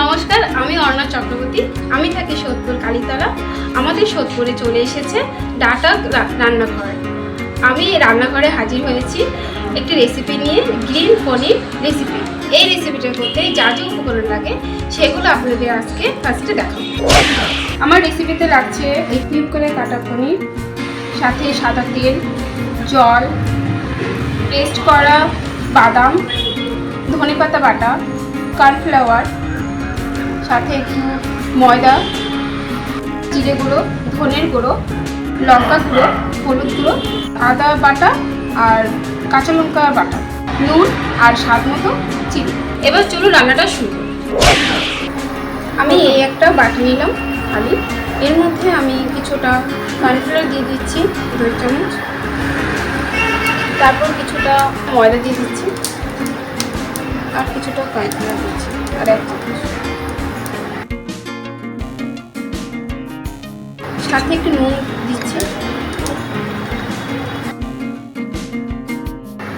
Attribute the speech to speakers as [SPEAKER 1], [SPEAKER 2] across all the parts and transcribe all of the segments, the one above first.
[SPEAKER 1] নমস্কার, আমি অর্ণা চক্রবর্তী। আমি থাকি সোদপুর কালীতলা। আমাদের সোদপুরে চলে এসেছে ডাটা রান্নাঘর। আমি রান্নাঘরে হাজির হয়েছি একটি রেসিপি নিয়ে, গ্রিন পনির রেসিপি এই রেসিপিটা করতে যা যা উপকরণ লাগে, সেগুলো আপনাদের আজকে ফার্স্টে দেখাবো। আমার রেসিপিতে লাগছে এই কিউব করে কাটা পনির, সাথে সাদা তেল, জল পেস্ট করা বাদাম, ধনেপাতা বাটা কর্নফ্লাওয়ার সাথে একটু ময়দা, জিরে গুঁড়ো, ধনের গুঁড়ো, লঙ্কা গুঁড়ো, হলুদ গুঁড়ো, আদা বাটা আর কাঁচা লঙ্কা বাটা, নুন আর স্বাদ মতো চিনি। এবার চলুন রান্নাটা শুরু আমি এই একটা বাটি নিলাম খালি। এর মধ্যে আমি কিছুটা কর্নফ্লাওয়ার দিয়ে দিচ্ছি, দুই চামচ। তারপর কিছুটা ময়দা দিয়ে দিচ্ছি। আর কিছুটা কর্নফ্লাওয়ার দিচ্ছি, আর এক চামচ। সাথে একটু নুন দিচ্ছি।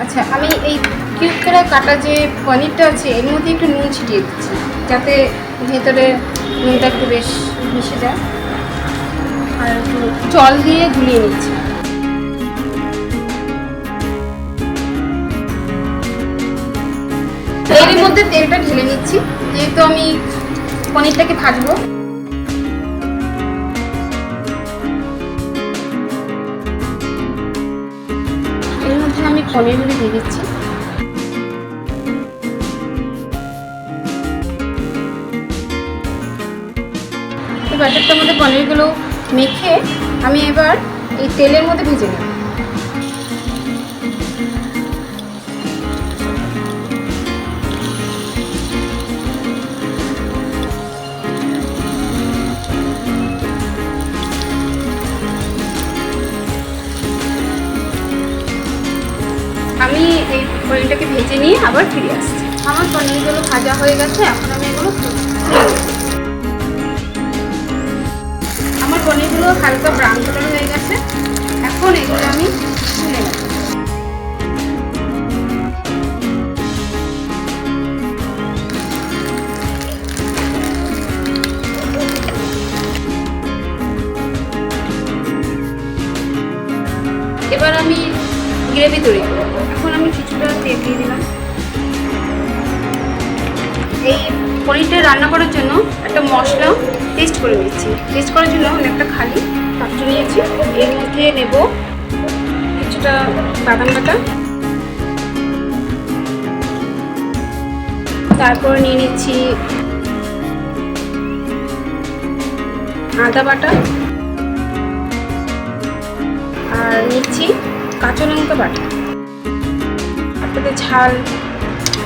[SPEAKER 1] আচ্ছা আমি এই কিউব করে কাটা যে পনিরটা আছে, এর মধ্যে একটু নুন ছিটিয়ে দিচ্ছি, যাতে ভেতরে নুনটা একটু বেশ মিশে যায়। আর জল দিয়ে গুলিয়ে নিচ্ছি। এর মধ্যে তেলটা ঢেলে নিচ্ছি, যেহেতু আমি পনিরটাকে ভাজবো। পনিরগুলো দিয়ে দিচ্ছি। এই বাটারটার মধ্যে পনিরগুলো মেখে আমি এবার এই তেলের মধ্যে ভেজে নেব। পনিরটাকে ভেজে নিয়ে আবার ফিরে আসছি। আমার পনিরগুলো ভাজা হয়ে গেছে, এখন আমি এগুলো আমার পনিরগুলো হালকা ব্রাউন কালার হয়ে গেছে, এখন এগুলো আমি এবার আমি গ্রেভি তৈরি দিয়ে দিলাম। এই পনিরটা রান্না করার জন্য একটা মশলা টেস্ট করে নিচ্ছি। টেস্ট করার জন্য আমি একটা খালি পাত্র নিয়েছি। এর মধ্যে নেব কিছুটা বাদাম বাটা। তারপর নিয়ে নিচ্ছি আদা বাটা। আর নিচ্ছি কাঁচা লঙ্কা বাটা। আপনাদের ঝাল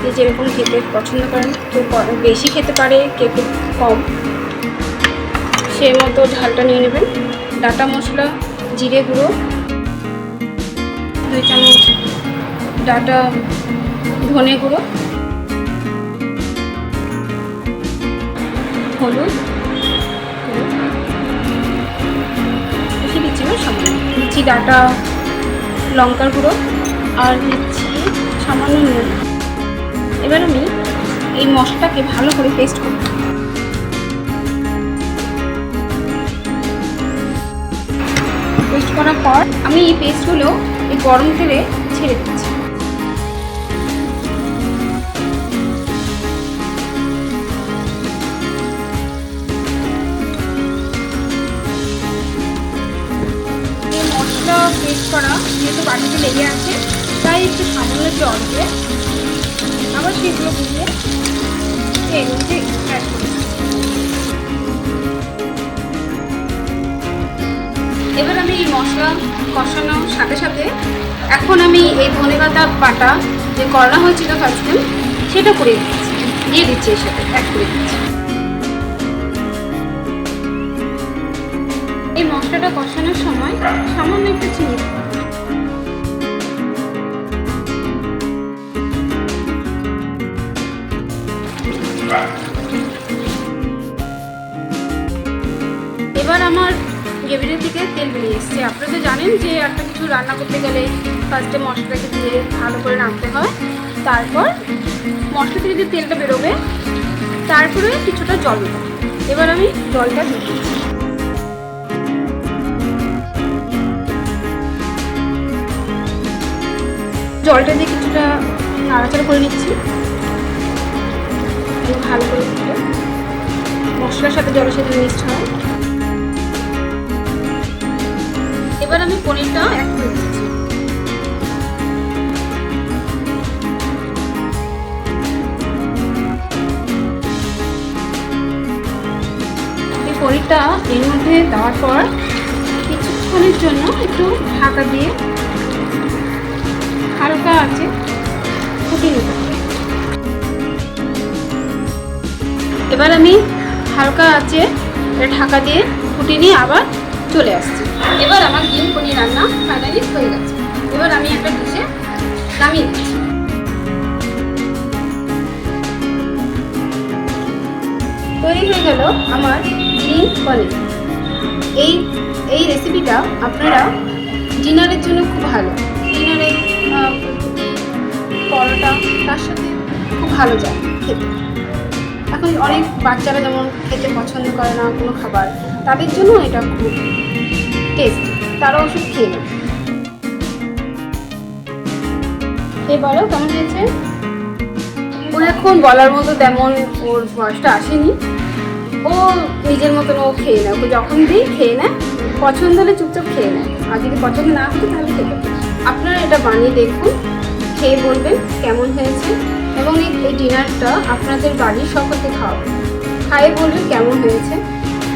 [SPEAKER 1] যে যেরকম খেতে পছন্দ করেন, কেউ বেশি খেতে পারে, কেউ খুব কম। সেই মতো ঝালটা নিয়ে নেবেন। ডাটা মশলা, জিরে গুঁড়ো, দুই চামচ ডাটা ধনে গুঁড়ো, হলুদ, বেশি দিচ্ছি না, সামান্য। দিচ্ছি ডাটা, লঙ্কার গুঁড়ো আর দিচ্ছি সামান্য নুন এবার আমি এই মশলাটাকে ভালো করে পেস্ট করব। পেস্ট করার পর আমি এই পেস্টগুলো এই গরম তেলে ছেড়ে দিচ্ছি। পেস্ট করা যেহেতু বাড়িতে লেগে আছে একটু সাজানো জল দিয়ে আবার সেগুলো দিয়ে এর মধ্যে অ্যাড এবার আমি এই মশলা কষানোর সাথে সাথে এখন আমি এই ধনে পাতা বাটা যে করলা হয়েছিল ফার্স্ট সেটা করে দিচ্ছি। দিয়ে দিচ্ছি এর সাথে অ্যাড করে দিচ্ছি। এই মশলাটা কষানোর সময় সামান্য একটু চিনি দিচ্ছি তেল বেরিয়ে এসছে। আপনারা তো জানেন যে একটা কিছু রান্না করতে গেলে ফার্স্টে মশলাটাকে দিয়ে ভালো করে নামতে হয়। তারপর মশলা থেকে যে তেলটা বেরোবে, তারপরে কিছুটা জল এবার আমি জলটা দিচ্ছি। জলটা দিয়ে কিছুটা নাড়াচাড়া করে নিচ্ছি। ভালো করে মশলার সাথে জলের সাথে মিক্সড হয়। এবার আমি পনিরটা অ্যাড করে দিচ্ছি। পনিরটা এর মধ্যে দেওয়ার পর কিছুক্ষণের জন্য একটু ঢাকা দিয়ে হালকা আছে ফুটিয়ে নিতে হবে। এবার আমি হালকা আছে ঢাকা দিয়ে ফুটিয়ে নিয়ে আবার চলে আসছি। এবার আমার গ্রিন পনির রান্না ফাইনালি হয়ে গেছে। এবার আমি একটা ডিশে নামিয়ে দিচ্ছি তৈরি হয়ে গেল আমার গ্রিন পনির। এই এই রেসিপিটা আপনারা ডিনারের জন্য খুব ভালো। ডিনারে পরোটা, তার সাথে খুব ভালো যায় খেতে। এখন অনেক বাচ্চারা যেমন খেতে পছন্দ করে না কোনো খাবার, তাদের জন্য এটা খুব টেস্ট তারা ওষুধ খেয়ে নেবে এবারেও কেমন হয়েছে? ওর এখন বলার মতো তেমন ওর বয়সটা আসেনি। ও নিজের মতন ও খেয়ে নেয়। ওকে যখন দিই খেয়ে নেয়, পছন্দ হলে চুপচাপ খেয়ে নেয়। আর যদি পছন্দ না হতো তাহলে খেতে আপনারা এটা বানিয়ে দেখুন, খেয়ে বলবেন কেমন হয়েছে। এবং এই ডিনারটা আপনাদের বাড়ির সকলকে খাওয়াবেন। খাইয়ে বলবেন কেমন হয়েছে।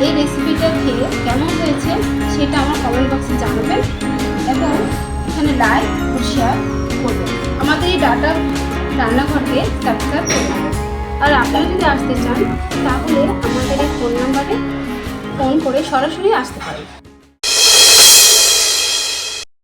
[SPEAKER 1] এই রেসিপিটা খেয়ে কেমন হয়েছে সেটা আমার কমেন্ট বক্সে জানাবেন এবং এখানে লাইক ও শেয়ার করবেন। আমাদের এই ডাটা রান্নাঘরকে সাবস্ক্রাইব করবেন আর আপনারা যদি আসতে চান, তাহলে আমাদের এই ফোন নাম্বারে ফোন করে সরাসরি আসতে পারেন।